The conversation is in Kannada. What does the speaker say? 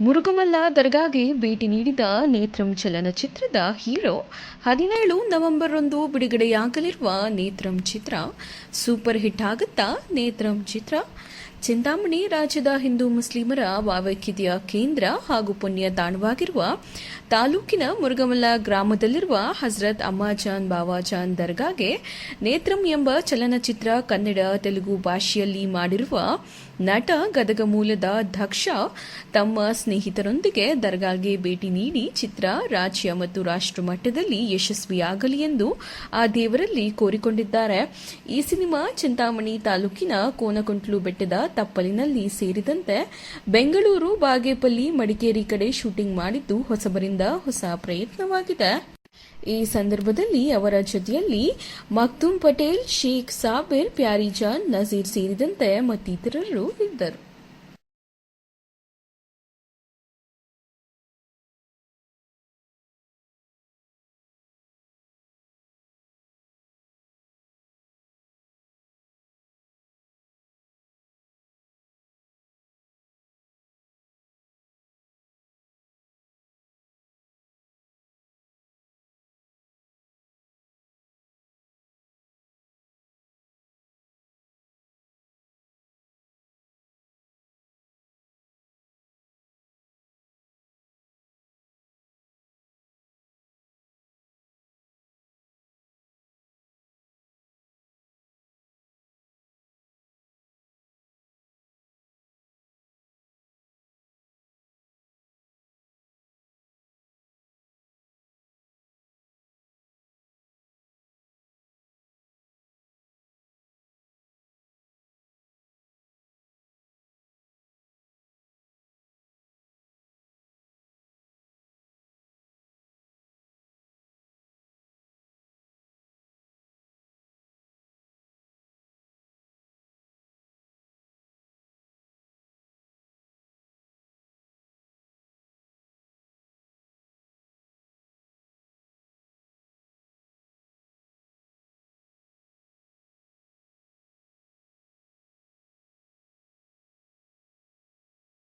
ಮುರುಗಮಲ್ಲ ದರ್ಗಾಗೆ ಭೇಟಿ ನೀಡಿದ ನೇತ್ರಂ ಚಲನಚಿತ್ರದ ಹೀರೋ, ಹದಿನೇಳು ನವೆಂಬರ್ರಂದು ಬಿಡುಗಡೆಯಾಗಲಿರುವ ನೇತ್ರಂ ಚಿತ್ರ. ಸೂಪರ್ ಹಿಟ್ ಆಗುತ್ತಾ ನೇತ್ರಂ ಚಿತ್ರ. ಚಿಂತಾಮಣಿ ರಾಜ್ಯದ ಹಿಂದೂ ಮುಸ್ಲಿಮರ ವಾವೈಕ್ಯತೆಯ ಕೇಂದ್ರ ಹಾಗೂ ಪುಣ್ಯ ತಾಣವಾಗಿರುವ ತಾಲೂಕಿನ ಮುರುಗಮಲ್ಲ ಗ್ರಾಮದಲ್ಲಿರುವ ಹಜರತ್ ಅಮ್ಮಾಜಾನ್ ಬಾವಾಜಾನ್ ದರ್ಗಾಗೆ ನೇತ್ರಂ ಎಂಬ ಚಲನಚಿತ್ರ ಕನ್ನಡ ತೆಲುಗು ಭಾಷೆಯಲ್ಲಿ ಮಾಡಿರುವ ನಟ ಗದಗ ಮೂಲದ ದಕ್ಷ ತಮ್ಮ ಸ್ನೇಹಿತರೊಂದಿಗೆ ದರ್ಗಾಗೆ ಭೇಟಿ ನೀಡಿ ಚಿತ್ರ ರಾಜ್ಯ ಮತ್ತು ರಾಷ್ಟ್ರ ಮಟ್ಟದಲ್ಲಿ ಯಶಸ್ವಿಯಾಗಲಿ ಎಂದು ಆ ದೇವರಲ್ಲಿ ಕೋರಿಕೊಂಡಿದ್ದಾರೆ. ಈ ಸಿನಿಮಾ ಚಿಂತಾಮಣಿ ತಾಲೂಕಿನ ಕೋನಕುಂಟ್ಲು ಬೆಟ್ಟದ ತಪ್ಪಲಿನಲ್ಲಿ ಸೇರಿದಂತೆ ಬೆಂಗಳೂರು ಬಾಗೇಪಲ್ಲಿ, ಮಡಿಕೇರಿ ಕಡೆ ಶೂಟಿಂಗ್ ಮಾಡಿದ್ದು ಹೊಸಬರಿಂದ ಹೊಸ ಪ್ರಯತ್ನವಾಗಿದೆ. ಈ ಸಂದರ್ಭದಲ್ಲಿ ಅವರ ಜೊತೆಯಲ್ಲಿ ಮಕ್ತುಮ್ ಪಟೇಲ್, ಶೇಖ್ ಸಾಬಿರ್, ಪ್ಯಾರಿಜಾನ್, ನಜೀರ್ ಸೇರಿದಂತೆ ಮತ್ತಿತರರು ಇದ್ದರು.